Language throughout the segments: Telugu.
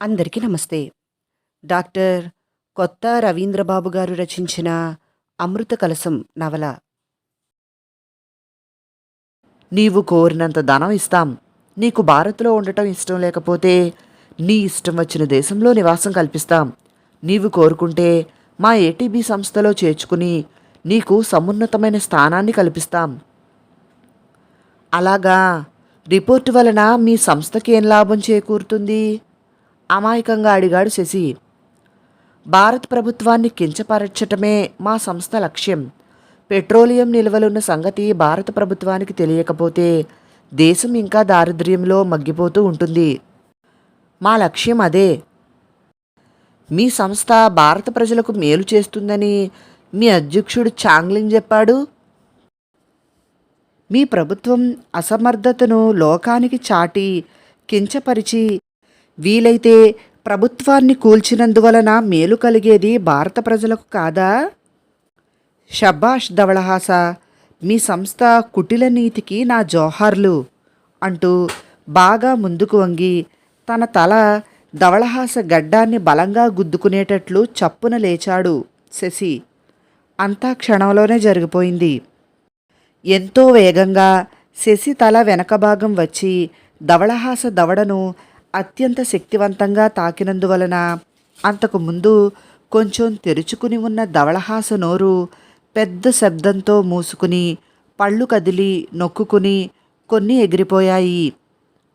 అందరికీ నమస్తే. డాక్టర్ కొత్త రవీంద్రబాబు గారు రచించిన అమృత కలసం నవల. నీవు కోరినంత ధనం ఇస్తాం. నీకు భారత్లో ఉండటం ఇష్టం లేకపోతే నీ ఇష్టం వచ్చిన దేశంలో నివాసం కల్పిస్తాం. నీవు కోరుకుంటే మా ఏటీబీ సంస్థలో చేర్చుకుని నీకు సమున్నతమైన స్థానాన్ని కల్పిస్తాం. అలాగా రిపోర్టు వలన మీ సంస్థకి ఏం లాభం చేకూరుతుంది? అమాయకంగా అడిగాడు శశి. భారత ప్రభుత్వాన్ని కించపరచటమే మా సంస్థ లక్ష్యం. పెట్రోలియం నిల్వలున్న సంగతి భారత ప్రభుత్వానికి తెలియకపోతే దేశం ఇంకా దారిద్ర్యంలో మగ్గిపోతూ ఉంటుంది. మా లక్ష్యం అదే. మీ సంస్థ భారత ప్రజలకు మేలు చేస్తుందని మీ అధ్యక్షుడు చాంగ్లింగ్ చెప్పాడు. మీ ప్రభుత్వం అసమర్థతను లోకానికి చాటి కించపరిచి వీలైతే ప్రభుత్వాన్ని కూల్చినందువలన మేలు కలిగేది భారత ప్రజలకు కాదా? షబాష్ ధవళహాస మీ సంస్థ కుటిల నీతికి నా జోహార్లు అంటూ బాగా ముందుకు వంగి తన తల ధవళహాస గడ్డాన్ని బలంగా గుద్దుకునేటట్లు చప్పున లేచాడు శశి. అంతా క్షణంలోనే జరిగిపోయింది. ఎంతో వేగంగా శశి తల వెనక భాగం వచ్చి ధవళహాస దవడను అత్యంత శక్తివంతంగా తాకినందువలన అంతకు ముందు కొంచెం తెరుచుకుని ఉన్న ధవళహాస నోరు పెద్ద శబ్దంతో మూసుకుని పళ్ళు కదిలి నొక్కుకుని కొన్ని ఎగిరిపోయాయి.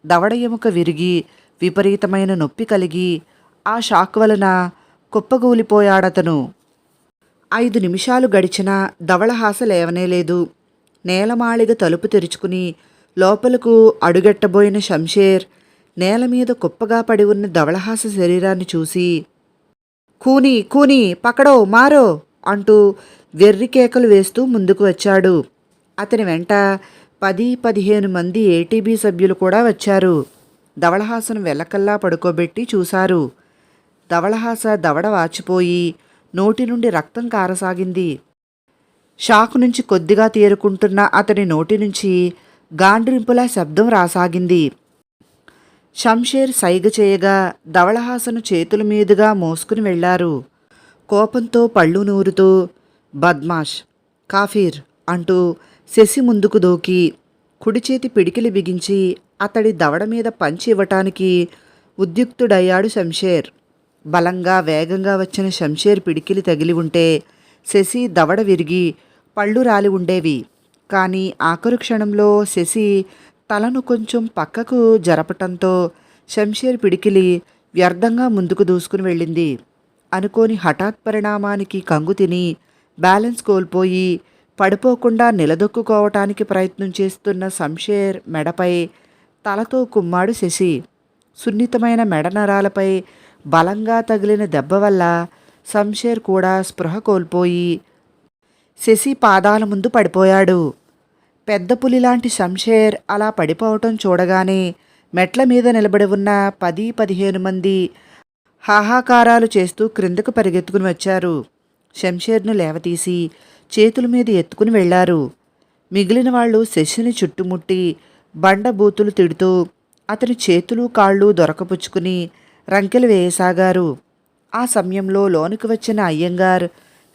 దవడ ఎముక విరిగి విపరీతమైన నొప్పి కలిగి ఆ షాక్ వలన కుప్పగూలిపోయాడతను. ఐదు నిమిషాలు గడిచినా ధవళహాస లేవనేలేదు. నేలమాళిగ తలుపు తెరుచుకుని లోపలకు అడుగెట్టబోయిన శంషేర్ నేల మీద కుప్పగా పడి ఉన్న ధవళహాస శరీరాన్ని చూసి కూని కూని పకడో మారో అంటూ వెర్రి కేకలు వేస్తూ ముందుకు వచ్చాడు. అతని వెంట పది పదిహేను మంది ఏటీబీ సభ్యులు కూడా వచ్చారు. ధవళహాసను వెల్లకల్లా పడుకోబెట్టి చూశారు. ధవళహాస దవడ వాచిపోయి నోటి నుండి రక్తం కారసాగింది. షాక్ నుంచి కొద్దిగా తేరుకుంటున్న అతని నోటి నుంచి గాండ్రింపులా శబ్దం రాసాగింది. షంషేర్ సైగ చేయగా ధవళహాసను చేతుల మీదుగా మోసుకుని వెళ్ళారు కోపంతో పళ్ళు నూరుతూ బద్మాష్ కాఫీర్ అంటూ శశి ముందుకు దూకి కుడి చేతి పిడికిలి బిగించి అతడి దవడ మీద పంచి ఇవ్వటానికి ఉద్యుక్తుడయ్యాడు శంషేర్ బలంగా వేగంగా వచ్చిన శంషేర్ పిడికిలి తగిలి ఉంటే శశి దవడ విరిగి పళ్ళు రాలి ఉండేవి. కానీ ఆఖరు క్షణంలో శశి తలను కొంచెం పక్కకు జరపటంతో శంషేర్ పిడికిలి వ్యర్థంగా ముందుకు దూసుకుని వెళ్ళింది. అనుకోని హఠాత్ పరిణామానికి కంగు తిని బ్యాలెన్స్ కోల్పోయి పడిపోకుండా నిలదొక్కుకోవటానికి ప్రయత్నం చేస్తున్న శంషేర్ మెడపై తలతో కుమ్మాడు శశి. సున్నితమైన మెడ నరాలపై బలంగా తగిలిన దెబ్బ వల్ల శంషేర్ కూడా స్పృహ కోల్పోయి శశి పాదాల ముందు పడిపోయాడు. పెద్ద పులిలాంటి శంషేర్ అలా పడిపోవటం చూడగానే మెట్ల మీద నిలబడి ఉన్న పది పదిహేను మంది హాహాకారాలు చేస్తూ క్రిందకు పరిగెత్తుకుని వచ్చారు. శంషేర్ను లేవతీసి చేతుల మీద ఎత్తుకుని వెళ్ళారు మిగిలిన వాళ్ళు శశిని చుట్టుముట్టి బండ బూతులు తిడుతూ అతని చేతులు కాళ్ళు దొరకపుచ్చుకుని రంకెలు వేయసాగారు. ఆ సమయంలో లోనికి వచ్చిన అయ్యంగార్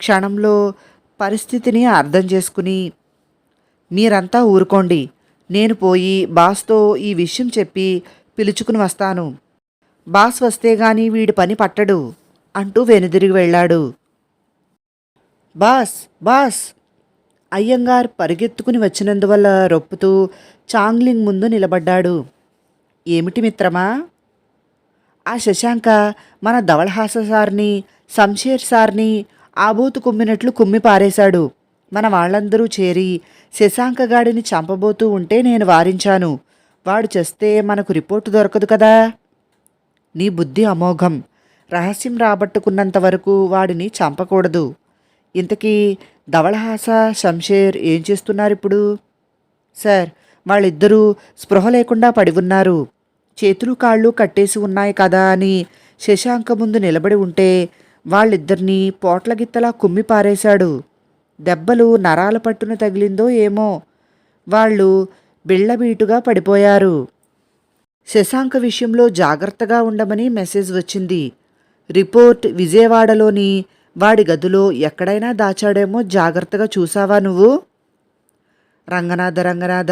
క్షణంలో పరిస్థితిని అర్థం చేసుకుని మీరంతా ఊరుకోండి. నేను పోయి బాస్తో ఈ విషయం చెప్పి పిలుచుకుని వస్తాను. బాస్ వస్తే గాని వీడి పని పట్టడు అంటూ వెనుదిరిగి వెళ్ళాడు. బాస్! బాస్! అయ్యంగార్ పరిగెత్తుకుని వచ్చినందువల్ల రొప్పుతూ చాంగ్లింగ్ ముందు నిలబడ్డాడు. ఏమిటి మిత్రమా? ఆ శశాంక మన ధవళహాస సార్ని శంషేర్ సార్ని ఆబూతు కుమ్మినట్లు కుమ్మి పారేశాడు. మన వాళ్ళందరూ చేరి శశాంకగాడిని చంపబోతూ ఉంటే నేను వారించాను. వాడు చేస్తే మనకు రిపోర్టు దొరకదు కదా. నీ బుద్ధి అమోఘం. రహస్యం రాబట్టుకున్నంత వరకు వాడిని చంపకూడదు. ఇంతకీ ధవళహాస శంషేర్ ఏం చేస్తున్నారు ఇప్పుడు? సార్ వాళ్ళిద్దరూ స్పృహ లేకుండా పడి ఉన్నారు. చేతులు కాళ్ళు కట్టేసి ఉన్నాయి కదా అని శశాంక ముందు నిలబడి ఉంటే వాళ్ళిద్దరినీ పోట్లగిత్తలా కుమ్మి పారేశాడు. దెబ్బలు నరాల పట్టున తగిలిందో ఏమో. వాళ్ళు బిళ్ళబీటుగా పడిపోయారు. శశాంక విషయంలో జాగ్రత్తగా ఉండమని మెసేజ్ వచ్చింది. రిపోర్ట్ విజయవాడలోని వాడి గదిలో ఎక్కడైనా దాచాడేమో జాగ్రత్తగా చూసావా నువ్వు? రంగనాథ రంగనాథ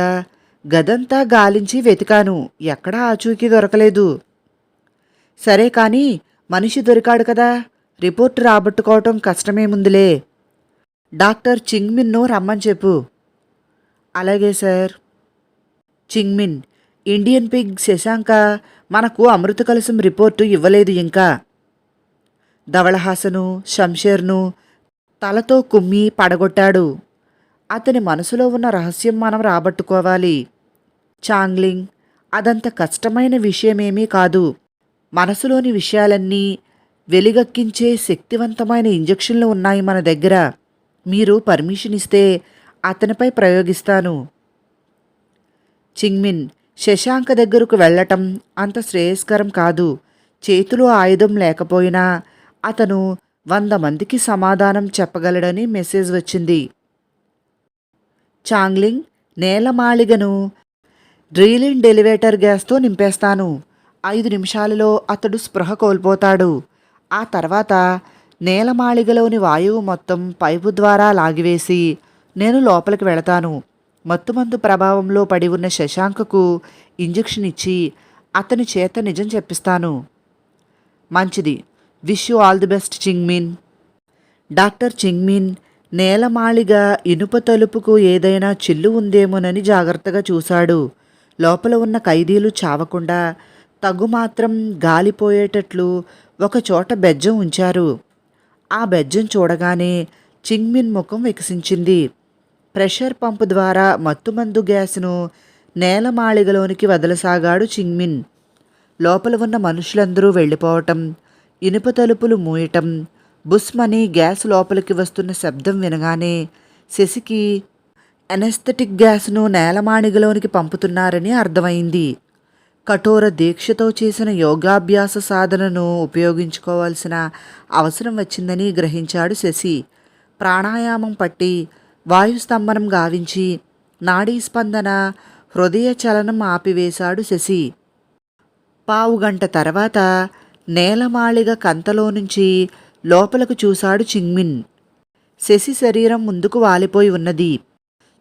గదంతా గాలించి వెతికాను. ఎక్కడా ఆచూకీ దొరకలేదు. సరే కానీ మనిషి దొరికాడు కదా. రిపోర్ట్ రాబట్టుకోవటం కష్టమేముందిలే. డాక్టర్ చింగ్మిన్ను రమ్మని చెప్పు. అలాగే sir. Chingmin Indian pig Shashanka మనకు అమృత కలసం రిపోర్టు ఇవ్వలేదు ఇంకా. ధవళహాసను షంషేర్ను తలతో కుమ్మి పడగొట్టాడు. అతని మనసులో ఉన్న రహస్యం మనం రాబట్టుకోవాలి. చాంగ్లింగ్ అదంత కష్టమైన విషయమేమీ కాదు. మనసులోని విషయాలన్నీ వెలిగక్కించే శక్తివంతమైన ఇంజెక్షన్లు ఉన్నాయి మన దగ్గర. మీరు పర్మిషన్ ఇస్తే అతనిపై ప్రయోగిస్తాను. చింగ్మిన్ శశాంక దగ్గరకు వెళ్ళటం అంత శ్రేయస్కరం కాదు. చేతిలో ఆయుధం లేకపోయినా అతను వంద మందికి సమాధానం చెప్పగలడని మెసేజ్ వచ్చింది. చాంగ్లింగ్ నేలమాళిగను డ్రీలిన్ డెలివేటర్ గ్యాస్తో నింపేస్తాను. ఐదు నిమిషాలలో అతడు స్పృహ కోల్పోతాడు. ఆ తర్వాత నేలమాళిగలోని వాయువు మొత్తం పైపు ద్వారా లాగివేసి నేను లోపలికి వెళతాను. మత్తుమందు ప్రభావంలో పడి ఉన్న శశాంకకు ఇంజెక్షన్ ఇచ్చి అతని చేత నిజం చెప్పిస్తాను. మంచిది. Wish you all the best Chingmin doctor Chingmin నేలమాళిగా ఇనుప తలుపుకు ఏదైనా చిల్లు ఉందేమోనని జాగ్రత్తగా చూశాడు. లోపల ఉన్న ఖైదీలు చావకుండా తగుమాత్రం గాలిపోయేటట్లు ఒకచోట బెజ్జం ఉంచారు. ఆ బెజ్జం చూడగానే చింగ్మిన్ ముఖం వికసించింది. ప్రెషర్ పంపు ద్వారా మత్తుమందు గ్యాస్ను నేలమాళిగలోనికి వదలసాగాడు చింగ్మిన్. లోపల ఉన్న మనుషులందరూ వెళ్ళిపోవటం ఇనుప తలుపులు మూయటం బుస్మని గ్యాస్ లోపలికి వస్తున్న శబ్దం వినగానే శశికి ఎనస్థెటిక్ గ్యాస్ను నేలమాణిగలోనికి పంపుతున్నారని అర్థమైంది. కఠోర దీక్షతో చేసిన యోగాభ్యాస సాధనను ఉపయోగించుకోవాల్సిన అవసరం వచ్చిందని గ్రహించాడు శశి. ప్రాణాయామం పట్టి వాయుస్తంభనం గావించి నాడీ స్పందన హృదయ చలనం ఆపివేశాడు శశి. పావుగంట తర్వాత నేలమాళిగ కంతలో నుంచి లోపలకు చూశాడు చింగ్మిన్. శశి శరీరం ముందుకు వాలిపోయి ఉన్నది.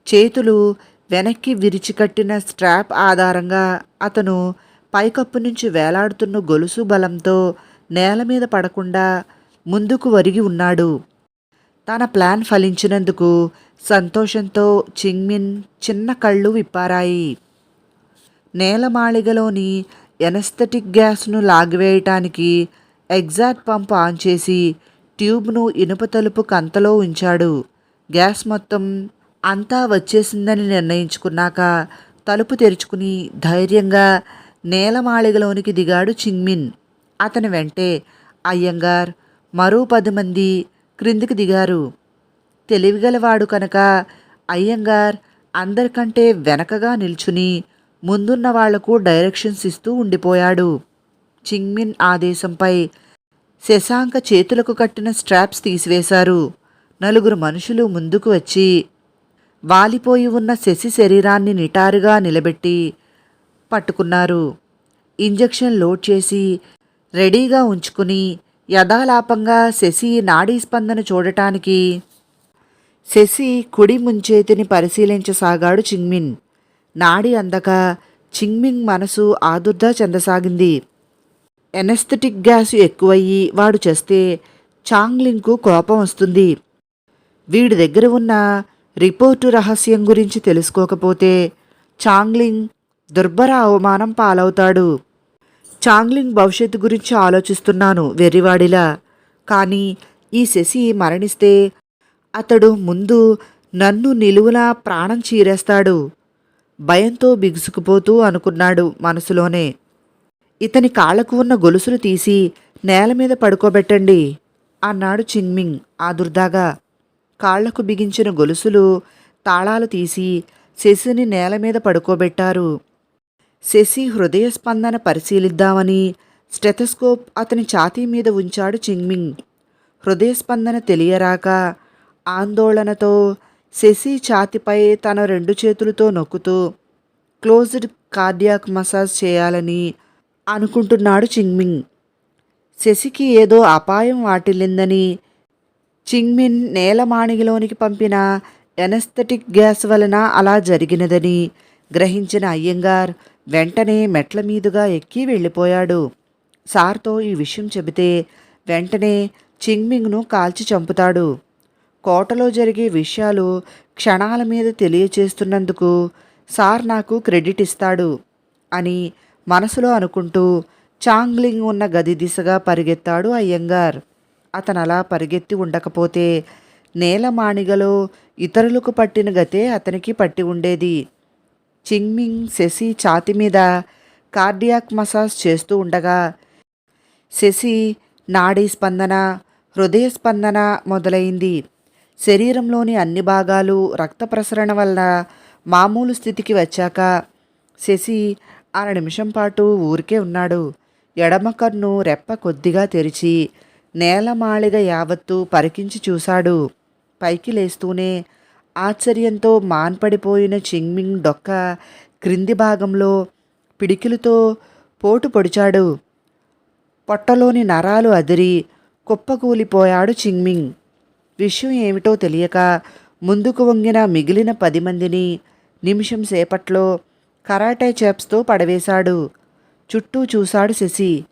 చేతులు వెనక్కి విరిచికట్టిన స్ట్రాప్ ఆధారంగా అతను పైకప్పు నుంచి వేలాడుతున్న గొలుసు బలంతో నేల మీద పడకుండా ముందుకు వరిగి ఉన్నాడు. తన ప్లాన్ ఫలించినందుకు సంతోషంతో చింగ్మిన్ చిన్న కళ్ళు విప్పారాయి. నేలమాళిగలోని ఎనస్థెటిక్ గ్యాస్ను లాగివేయటానికి ఎగ్జాట్ పంప్ ఆన్ చేసి ట్యూబ్ను ఇనుప తలుపు కంతలో ఉంచాడు. గ్యాస్ మొత్తం అంతా వచ్చేసిందని నిర్ణయించుకున్నాక తలుపు తెరుచుకుని ధైర్యంగా నేలమాళిగలోనికి దిగాడు చింగ్మిన్. అతని వెంటే అయ్యంగార్ మరో పది మంది క్రిందికి దిగారు. తెలివిగలవాడు కనుక అయ్యంగార్ అందరికంటే వెనకగా నిల్చుని ముందున్న వాళ్ళకు డైరెక్షన్స్ ఇస్తూ ఉండిపోయాడు. చింగ్మిన్ ఆదేశంపై శశాంక చేతులకు కట్టిన స్ట్రాప్స్ తీసివేశారు. నలుగురు మనుషులు ముందుకు వచ్చి వాలిపోయి ఉన్న శశి శరీరాన్ని నిటారుగా నిలబెట్టి పట్టుకున్నారు. ఇంజెక్షన్ లోడ్ చేసి రెడీగా ఉంచుకుని యథాలాపంగా శశి నాడీ స్పందన చూడటానికి శశి కుడి ముంచేతిని పరిశీలించసాగాడు చింగ్మిన్. నాడి అందక చింగ్మింగ్ మనసు ఆదుర్దా చెందసాగింది. ఎనస్థెటిక్ గ్యాస్ ఎక్కువయ్యి వాడు చేస్తే చాంగ్లింగ్కు కోపం వస్తుంది. వీడి దగ్గర ఉన్న రిపోర్టు రహస్యం గురించి తెలుసుకోకపోతే చాంగ్లింగ్ దుర్భర అవమానం పాలవుతాడు. చాంగ్లింగ్ భవిష్యత్తు గురించి ఆలోచిస్తున్నాను వెర్రివాడిలా. కానీ ఈ శశి మరణిస్తే అతడు ముందు నన్ను నిలువులా ప్రాణం చీరేస్తాడు. భయంతో బిగుసుకుపోతూ అనుకున్నాడు మనసులోనే. ఇతని కాళ్ళకు ఉన్న గొలుసులు తీసి నేల మీద పడుకోబెట్టండి అన్నాడు చిన్మింగ్ ఆదుర్దాగా. కాళ్ళకు బిగించిన గొలుసులు తాళాలు తీసి శశిని నేల మీద పడుకోబెట్టారు. శశి హృదయ స్పందన పరిశీలిద్దామని స్టెథస్కోప్ అతని ఛాతీ మీద ఉంచాడు చింగ్మింగ్. హృదయ స్పందన తెలియరాక ఆందోళనతో శశి ఛాతిపై తన రెండు చేతులతో నొక్కుతూ క్లోజ్డ్ కార్డియాక్ మసాజ్ చేయాలని అనుకుంటున్నాడు చింగ్మింగ్. శశికి ఏదో అపాయం వాటిల్లిందని చింగ్మిన్ నేలమాణిగిలోనికి పంపిన ఎనస్థెటిక్ గ్యాస్ వలన అలా జరిగినదని గ్రహించిన అయ్యంగార్ వెంటనే మెట్ల మీదుగా ఎక్కి వెళ్ళిపోయాడు. సార్తో ఈ విషయం చెబితే వెంటనే చింగ్మింగ్ను కాల్చి చంపుతాడు. కోటలో జరిగే విషయాలు క్షణాల మీద తెలియచేస్తున్నందుకు సార్ నాకు క్రెడిట్ ఇస్తాడు అని మనసులో అనుకుంటూ చాంగ్లింగ్ ఉన్న గది దిశగా పరిగెత్తాడు అయ్యంగార్. అతను అలా పరిగెత్తి ఉండకపోతే నేలమాణిగలో ఇతరులకు పట్టిన గతే అతనికి పట్టి ఉండేది. చింగ్మింగ్ శశి ఛాతి మీద కార్డియాక్ మసాజ్ చేస్తూ ఉండగా శశి నాడీ స్పందన హృదయ స్పందన మొదలైంది. శరీరంలోని అన్ని భాగాలు రక్త ప్రసరణ వల్ల మామూలు స్థితికి వచ్చాక శశి అర నిమిషం పాటు ఊరికే ఉన్నాడు. ఎడమ కన్ను రెప్ప కొద్దిగా తెరిచి నేలమాళిగ యావత్తు పరికించి చూశాడు. పైకి లేస్తూనే ఆశ్చర్యంతో మాన్పడిపోయిన చింగ్మింగ్ డొక్క క్రింది భాగంలో పిడికిలతో పోటు పొడిచాడు. పొట్టలోని నరాలు అదిరి కుప్పకూలిపోయాడు చింగ్మింగ్. విషయం ఏమిటో తెలియక ముందుకు వంగిన మిగిలిన పది మందిని నిమిషం సేపట్లో కరాటే చాప్స్తో పడవేశాడు. చుట్టూ చూశాడు శశి.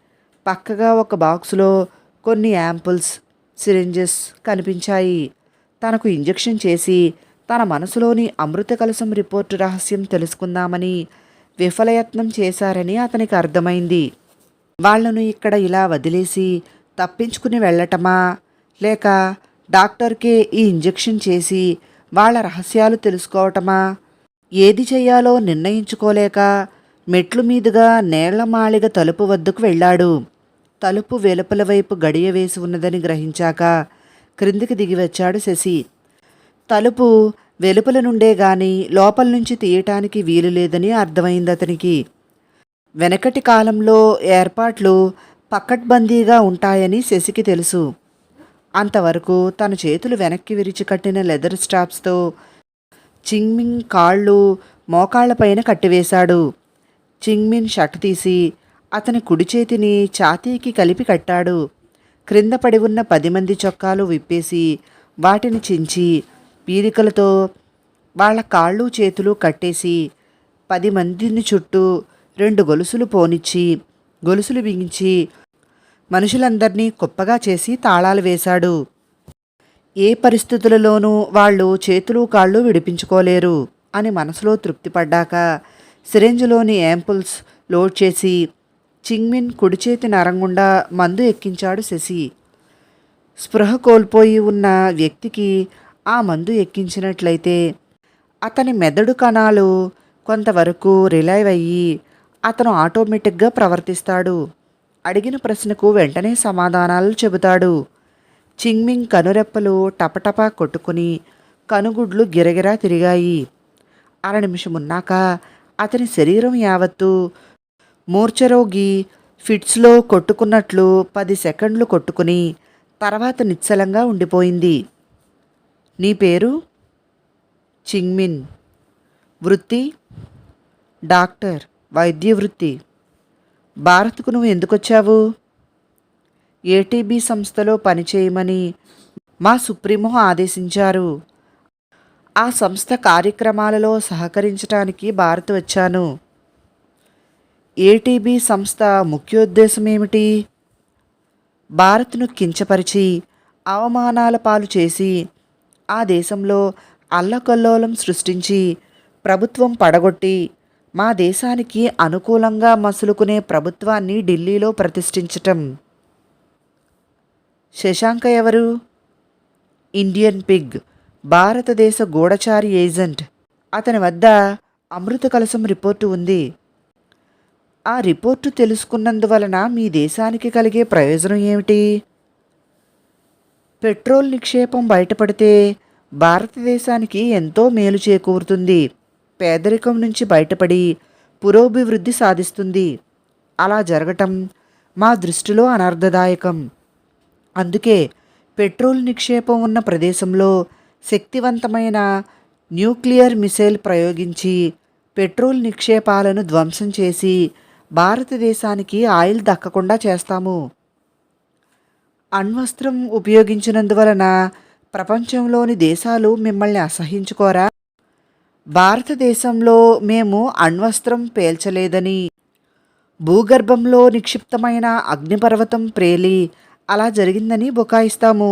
పక్కగా ఒక బాక్సులో కొన్ని యాంపుల్స్ సిరింజెస్ కనిపించాయి. తనకు ఇంజెక్షన్ చేసి తన మనసులోని అమృత కలసం రిపోర్టు రహస్యం తెలుసుకుందామని విఫలయత్నం చేశారని అతనికి అర్థమైంది. వాళ్ళను ఇక్కడ ఇలా వదిలేసి తప్పించుకుని వెళ్ళటమా? లేక డాక్టర్కే ఈ ఇంజెక్షన్ చేసి వాళ్ళ రహస్యాలు తెలుసుకోవటమా? ఏది చెయ్యాలో నిర్ణయించుకోలేక మెట్లు మీదుగా నేళ్ళమాళిగ తలుపు వద్దకు వెళ్ళాడు. తలుపు వెలుపల వైపు గడియ వేసి ఉన్నదని గ్రహించాక క్రిందికి దిగి వచ్చాడు శశి. తలుపు వెలుపల నుండే గాని లోపల నుంచి తీయటానికి వీలు లేదని అర్థమైంది అతనికి. వెనకటి కాలంలో ఏర్పాట్లు పక్కట్బందీగా ఉంటాయని శశికి తెలుసు. అంతవరకు తన చేతులు వెనక్కి విరిచి కట్టిన లెదర్ స్ట్రాప్స్తో చింగ్మింగ్ కాళ్ళు మోకాళ్ళపైన కట్టివేశాడు. చింగ్మిన్ షర్ట్ తీసి అతని కుడి చేతిని ఛాతీకి కలిపి కట్టాడు. క్రింద పడి ఉన్న పది మంది చొక్కాలు విప్పేసి వాటిని చించి పీరికలతో వాళ్ళ కాళ్ళు చేతులు కట్టేసి పది మందిని చుట్టూ రెండు గొలుసులు పోనిచ్చి గొలుసులు బిగించి మనుషులందర్నీ కుప్పగా చేసి తాళాలు వేశాడు. ఏ పరిస్థితులలోనూ వాళ్ళు చేతులు కాళ్ళు విడిపించుకోలేరు అని మనసులో తృప్తిపడ్డాక సిరెంజ్లోని యాంపుల్స్ లోడ్ చేసి చింగ్మిన్ కుడిచేతి నరంగుండా మందు ఎక్కించాడు శశి. స్పృహ కోల్పోయి ఉన్న వ్యక్తికి ఆ మందు ఎక్కించినట్లయితే అతని మెదడు కణాలు కొంతవరకు రిలైవ్ అయ్యి అతను ఆటోమేటిక్గా ప్రవర్తిస్తాడు. అడిగిన ప్రశ్నకు వెంటనే సమాధానాలు చెబుతాడు. చింగ్మింగ్ కనురెప్పలు టపటపా కొట్టుకుని కనుగుడ్లు గిరగిరా తిరిగాయి. అర నిమిషం ఉన్నాక అతని శరీరం యావత్తు మూర్ఛరోగి ఫిట్స్లో కొట్టుకున్నట్లు పది సెకండ్లు కొట్టుకుని తర్వాత నిశ్చలంగా ఉండిపోయింది. నీ పేరు? చింగ్మిన్. వృత్తి? డాక్టర్. వైద్య వృత్తి భారత్కు నువ్వు ఎందుకొచ్చావు? ఏటీబీ సంస్థలో పనిచేయమని మా సుప్రీమో ఆదేశించారు. ఆ సంస్థ కార్యక్రమాలలో సహకరించడానికి భారత్ వచ్చాను. ఏటీబీ సంస్థ ముఖ్యోద్దేశం ఏమిటి? భారత్ను కించపరిచి అవమానాల పాలు చేసి ఆ దేశంలో అల్లకల్లోలం సృష్టించి ప్రభుత్వం పడగొట్టి మా దేశానికి అనుకూలంగా మసులుకునే ప్రభుత్వాన్ని ఢిల్లీలో ప్రతిష్ఠించటం. శశాంక ఎవరు? ఇండియన్ పిగ్ భారతదేశ గూఢచారి ఏజెంట్. అతని వద్ద అమృత కలసం రిపోర్టు ఉంది. ఆ రిపోర్టు తెలుసుకున్నందువలన మీ దేశానికి కలిగే ప్రయోజనం ఏమిటి? పెట్రోల్ నిక్షేపం బయటపడితే భారతదేశానికి ఎంతో మేలు చేకూరుతుంది. పేదరికం నుంచి బయటపడి పురోభివృద్ధి సాధిస్తుంది. అలా జరగటం మా దృష్టిలో అనర్థదాయకం అందుకే పెట్రోల్ నిక్షేపం ఉన్న ప్రదేశంలో శక్తివంతమైన న్యూక్లియర్ మిసైల్ ప్రయోగించి పెట్రోల్ నిక్షేపాలను ధ్వంసం చేసి భారతదేశానికి ఆయిల్ దక్కకుండా చేస్తాము. అణ్వస్త్రం ఉపయోగించినందువలన ప్రపంచంలోని దేశాలు మిమ్మల్ని అసహించుకోరా? భారతదేశంలో మేము అణ్వస్త్రం పేల్చలేదని భూగర్భంలో నిక్షిప్తమైన అగ్నిపర్వతం ప్రేలి అలా జరిగిందని బుకాయిస్తాము.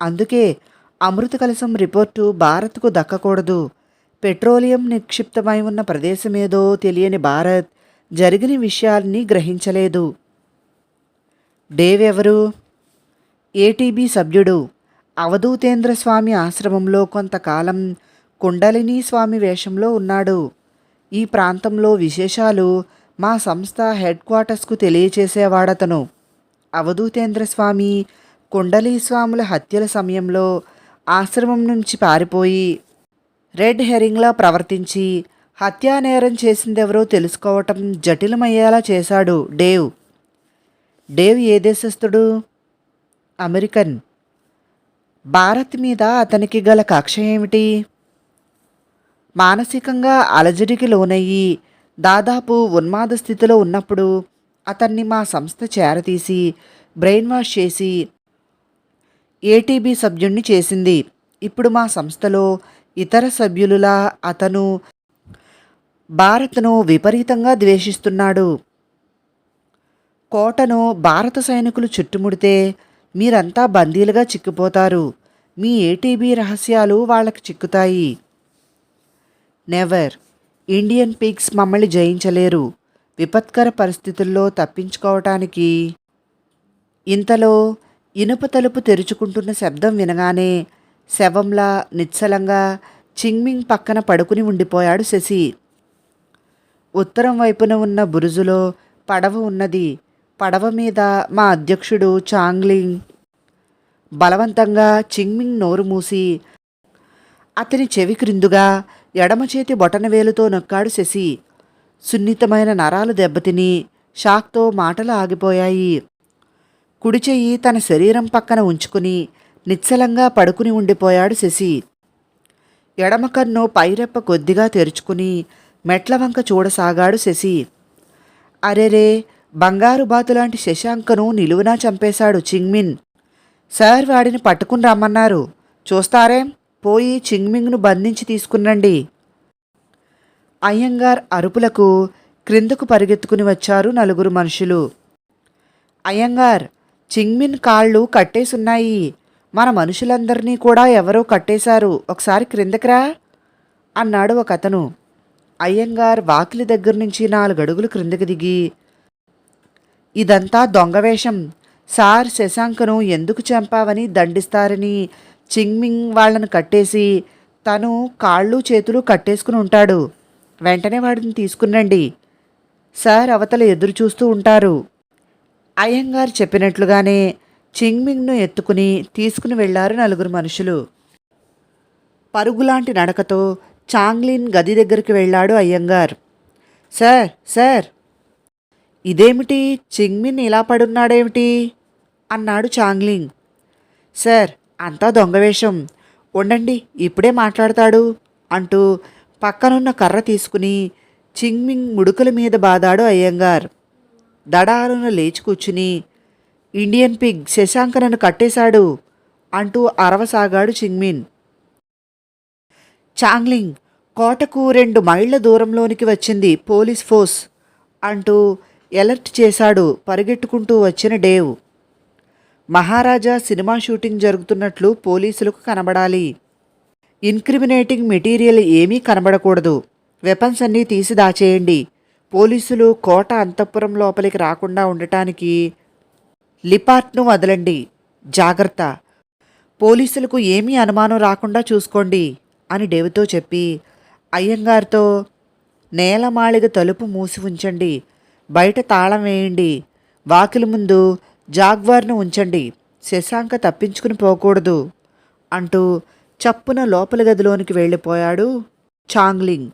అందుకే అమృత కలశం రిపోర్టు భారత్కు దక్కకూడదు. పెట్రోలియం నిక్షిప్తమై ఉన్న ప్రదేశమేదో తెలియని భారత్ జరిగిన విషయాల్ని గ్రహించలేదు. డేవ్ ఎవరు ఏటీబీ సభ్యుడు అవధూతేంద్ర స్వామి ఆశ్రమంలో కొంతకాలం కుండలినీ స్వామి వేషంలో ఉన్నాడు. ఈ ప్రాంతంలో విశేషాలు మా సంస్థ హెడ్ క్వార్టర్స్కు తెలియచేసేవాడతను. అవధూతేంద్ర స్వామి కుండలీ స్వాముల హత్యల సమయంలో ఆశ్రమం నుంచి పారిపోయి రెడ్ హెరింగ్లా ప్రవర్తించి హత్యానేరం చేసిందెవరో తెలుసుకోవటం జటిలమయ్యేలా చేశాడు డేవ్. డేవ్ ఏ దేశస్థుడు? అమెరికన్. భారత్ మీద అతనికి గల కక్ష ఏమిటి? మానసికంగా అలజడికి లోనయ్యి దాదాపు ఉన్మాద స్థితిలో ఉన్నప్పుడు అతన్ని మా సంస్థ చేరతీసి బ్రెయిన్ వాష్ చేసి ఏటీబీ సభ్యుణ్ణి చేసింది. ఇప్పుడు మా సంస్థలో ఇతర సభ్యులులా అతను భారత్ను విపరీతంగా ద్వేషిస్తున్నాడు. కోటను భారత సైనికులు చుట్టుముడితే మీరంతా బందీలుగా చిక్కిపోతారు. మీ ఏటీబీ రహస్యాలు వాళ్ళకి చిక్కుతాయి. నెవర్. ఇండియన్ పిగ్స్ మమ్మల్ని జయించలేరు. విపత్కర పరిస్థితుల్లో తప్పించుకోవటానికి ఇంతలో ఇనుప తలుపు తెరుచుకుంటున్న శబ్దం వినగానే శవంలా నిశ్చలంగా చింగ్మింగ్ పక్కన పడుకుని ఉండిపోయాడు శశి. ఉత్తరం వైపున ఉన్న బురుజులో పడవ ఉన్నది. పడవ మీద మా అధ్యక్షుడు చాంగ్లింగ్. బలవంతంగా చింగ్మింగ్ నోరు మూసి అతని చెవి క్రిందుగా ఎడమ చేతి బొటనవేలుతో నొక్కాడు శశి. సున్నితమైన నరాలు దెబ్బతిని షాక్తో మాటలు ఆగిపోయాయి. కుడి చెయ్యి తన శరీరం పక్కన ఉంచుకుని నిశ్చలంగా పడుకుని ఉండిపోయాడు శశి. ఎడమ కన్ను పైరెప్ప కొద్దిగా తెరుచుకుని మెట్ల వంక చూడసాగాడు శశి. అరెరే బంగారు బాతులాంటి శశాంకను నిలువునా చంపేశాడు చింగ్మిన్. సార్ వాడిని పట్టుకుని రమ్మన్నారు. చూస్తారేం? పోయి చింగ్మింగ్ను బంధించి తీసుకునండి అయ్యంగార్ అరుపులకు క్రిందకు పరిగెత్తుకుని వచ్చారు నలుగురు మనుషులు. అయ్యంగార్ చింగ్మిన్ కాళ్ళు కట్టేసున్నాయి. మన మనుషులందరినీ కూడా ఎవరో కట్టేశారు. ఒకసారి క్రిందకిరా అన్నాడు ఒకతను. అయ్యంగార్ వాకిలి దగ్గర నుంచి నాలుగడుగులు క్రిందికి క్రిందకి దిగి ఇదంతా దొంగవేషం సార్ శశాంకను ఎందుకు చంపావని దండిస్తారని చింగ్మింగ్ వాళ్ళను కట్టేసి తను కాళ్ళు చేతులు కట్టేసుకుని ఉంటాడు. వెంటనే వాడిని తీసుకునండి సార్ అవతల ఎదురు చూస్తూ ఉంటారు. అయ్యంగారు చెప్పినట్లుగానే చింగ్మింగ్ను ఎత్తుకుని తీసుకుని వెళ్ళారు నలుగురు మనుషులు. పరుగులాంటి నడకతో చాంగ్లిన్ గది దగ్గరికి వెళ్ళాడు అయ్యంగార్. Sir sir. ఇదేమిటి? చింగ్మిన్ ఇలా పడున్నాడేమిటి? అన్నాడు చాంగ్లింగ్ సార్ అంతా దొంగవేషం ఉండండి ఇప్పుడే మాట్లాడతాడు అంటూ పక్కనున్న కర్ర తీసుకుని చింగ్మింగ్ ముడుకుల మీద బాదాడు అయ్యంగార్. దడారున లేచి కూర్చుని ఇండియన్ పిగ్ శశాంకనను కట్టేశాడు అంటూ అరవసాగాడు చింగ్మిన్. చాంగ్లింగ్ కోటకు రెండు మైళ్ళ దూరంలోనికి వచ్చింది పోలీస్ ఫోర్స్ అంటూ ఎలర్ట్ చేశాడు పరిగెట్టుకుంటూ వచ్చిన డేవ్. మహారాజా సినిమా షూటింగ్ జరుగుతున్నట్లు పోలీసులకు కనబడాలి. ఇన్క్రిమినేటింగ్ మెటీరియల్ ఏమీ కనబడకూడదు. వెపన్స్ అన్నీ తీసి దాచేయండి. పోలీసులు కోట అంతఃపురం లోపలికి రాకుండా ఉండటానికి లిపార్ట్ను వదలండి. జాగ్రత్త. పోలీసులకు ఏమీ అనుమానం రాకుండా చూసుకోండి. అని డేవితో చెప్పి అయ్యంగారితో నేలమాళిగ తలుపు మూసి ఉంచండి బయట తాళం వేయండి వాకిలి ముందు జాగ్వార్ను ఉంచండి శశాంక తప్పించుకుని పోకూడదు అంటూ చప్పున లోపల గదిలోనికి వెళ్ళిపోయాడు చాంగ్లింగ్.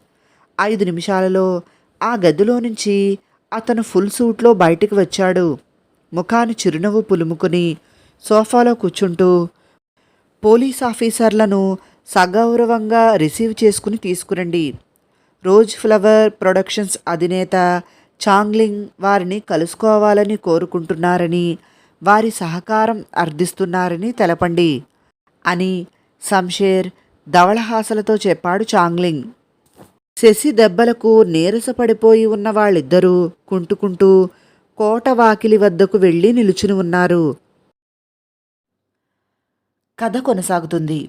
ఐదు నిమిషాలలో ఆ గదిలో నుంచి అతను ఫుల్ సూట్లో బయటికి వచ్చాడు. ముఖాన్ని చిరునవ్వు పులుముకుని సోఫాలో కూర్చుంటూ పోలీస్ ఆఫీసర్లను సగౌరవంగా రిసీవ్ చేసుకుని తీసుకురండి. రోజ్ ఫ్లవర్ ప్రొడక్షన్స్ అధినేత చాంగ్లింగ్ వారిని కలుసుకోవాలని కోరుకుంటున్నారని వారి సహకారం అర్థిస్తున్నారని తెలపండి అని సంషేర్ ధవళహాసలతో చెప్పాడు చాంగ్లింగ్. శశి దెబ్బలకు నీరసపడిపోయి ఉన్న వాళ్ళిద్దరూ కుంటుకుంటూ కోట వాకిలి వద్దకు వెళ్ళి నిలుచుని ఉన్నారు. కథ కొనసాగుతుంది.